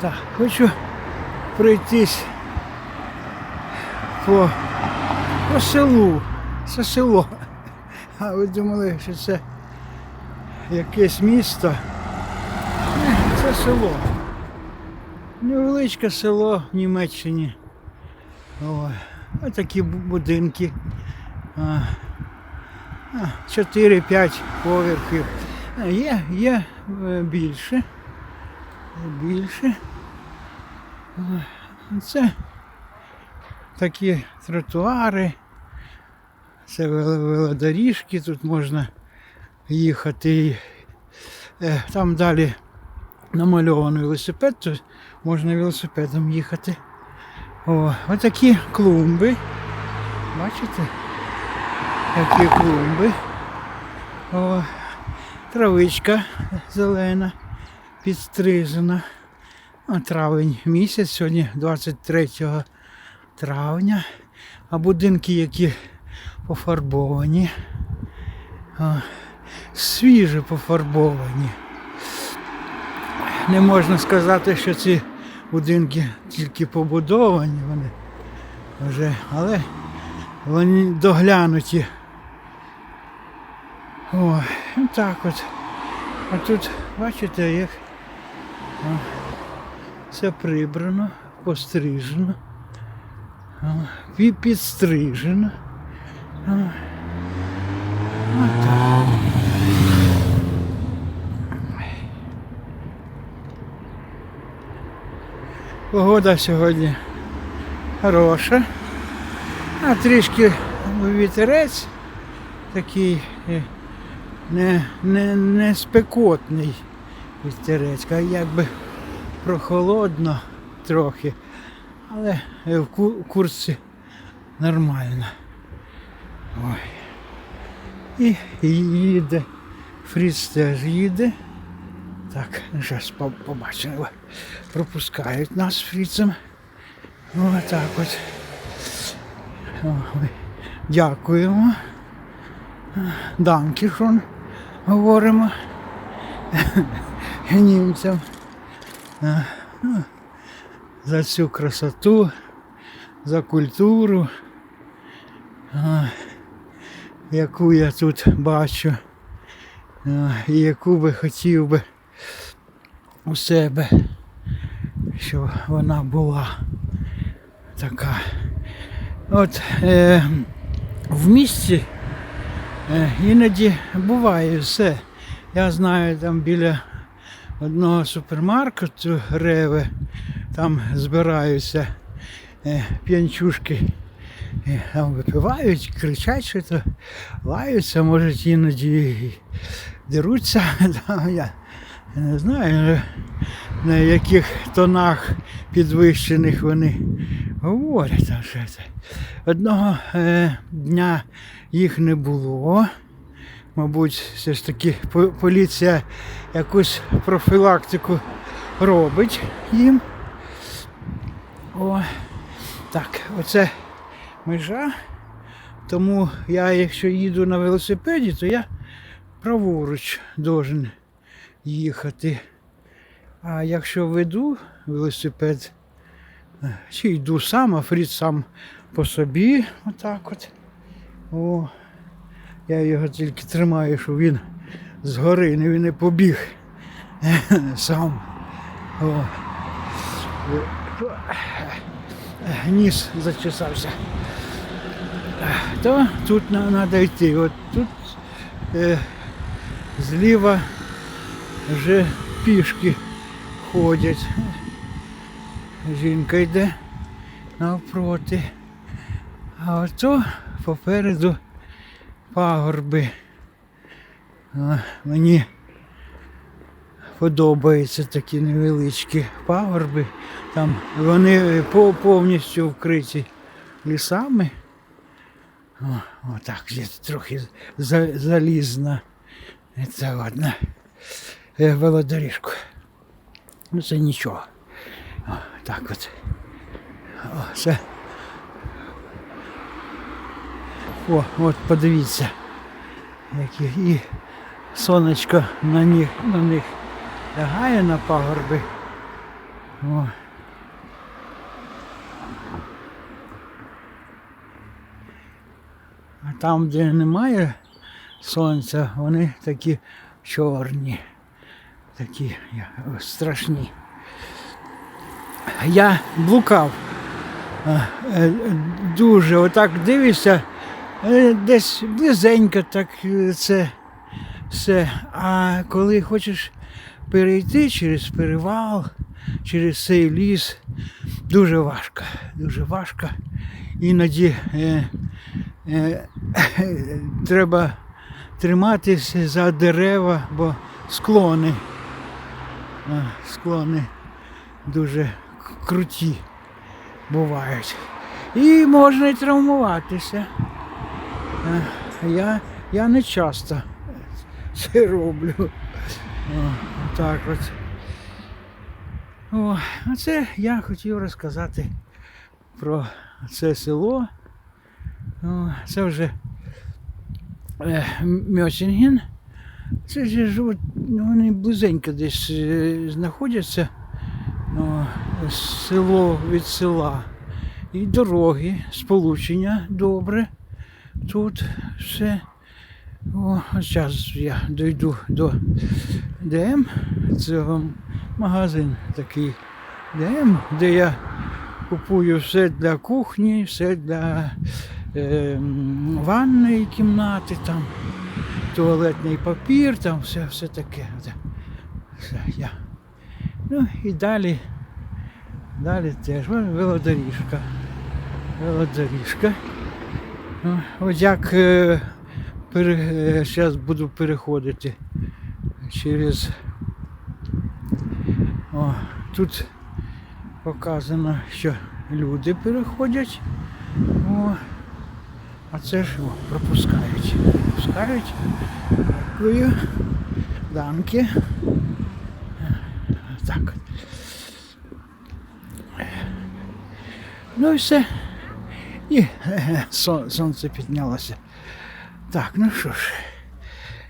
Так, хочу пройтись по, по селу. Це село. А ви думали, що це якесь місто? Це село. Невеличке село в Німеччині. Ось такі будинки. А, а, 4-5 поверхів. Є, є е, більше. Більше. Це такі тротуари. Це велодоріжки, тут можна їхати. Е, Там далі намальований велосипед, то можна велосипедом їхати. О, отакі клумби. Бачите? Такі клумби. О, травичка зелена, підстрижена. Травень місяць, сьогодні 23 травня. А будинки, які пофарбовані. О, свіже пофарбовані. Не можна сказати, що ці будинки тільки побудовані вони вже, але вони доглянуті. О, так от. А тут, бачите, як все прибрано, пострижено, підстрижено. Погода сьогодні хороша. А трішки вітерець такий е, не, не, не спекотний вітерець, а якби прохолодно трохи. Але в ку- курсі нормально. Ой. І, їде. Фріц теж їде. Так, зараз побачимо. Пропускають нас фріцем. Отак от. О, ми Дякуємо. Данкішон говоримо німцям. Ну, За цю красоту, за культуру, яку я тут бачу, і яку би хотів би у себе, щоб вона була така. От е, в місті е, іноді буває все. Я знаю, там біля одного супермаркету Реве, там збираються е, п'янчушки, е, там випивають, кричать, що то лаються, може іноді деруться. Я не знаю, на яких тонах підвищених вони говорять. Одного е, дня їх не було. Мабуть, все ж таки поліція якусь профілактику робить їм. О, так, оце межа. Тому я, якщо їду на велосипеді, то я праворуч должен їхати. А якщо веду велосипед, чи йду сам, а Фрід сам по собі, отак от. О, я його тільки тримаю, щоб він згори не, він не побіг сам. О. Ніс зачесався. То тут треба йти. От тут е, зліва вже пішки ходять. Жінка йде навпроти. А ото попереду пагорби. Мені подобаються такі невеличкі пагорби. Там вони повністю вкриті лісами. О, отак, трохи за, заліз на це ладно. Е, велодоріжку. Ну це нічого. О, так от. О, це. О, от подивіться. Які і сонечко на них, на них лягає на пагорби. О. А там, де немає сонця, вони такі чорні, такі страшні. Я блукав. Е, Дуже отак дивишся, десь близенько так е, це все. А коли хочеш перейти через перевал, через цей ліс, дуже важко. Дуже важко. Іноді е, е, треба триматися за дерева, бо склони. е, Склони дуже круті бувають. І можна і травмуватися. Я, я не часто це роблю. О, так от. О, а це я хотів розказати про це село. О, це вже е, Мьосінген. Це ж ну, вони близенько десь е, знаходяться. О, село від села. І дороги, сполучення добре. Тут все. О, зараз я дойду до ДМ. Це магазин такий ДМ, де я купую все для кухні, все для е, ванної кімнати, там, туалетний папір, там все, все таке. Все, я. Ну і далі, далі теж велодоріжка. Велодоріжка. Ось як е, пере, зараз буду переходити через. О, тут показано, що люди переходять. О, а це ж о, пропускають. Пропускають. Дякую. Данки. Так. Ну і все. І е, сон- сонце піднялося. Так, ну що ж,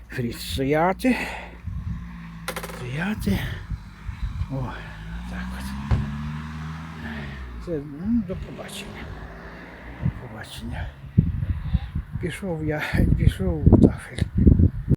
Фрід, стояти. Стояти. О, так от. Це ну, до побачення. До побачення. Пішов я, пішов у тафель.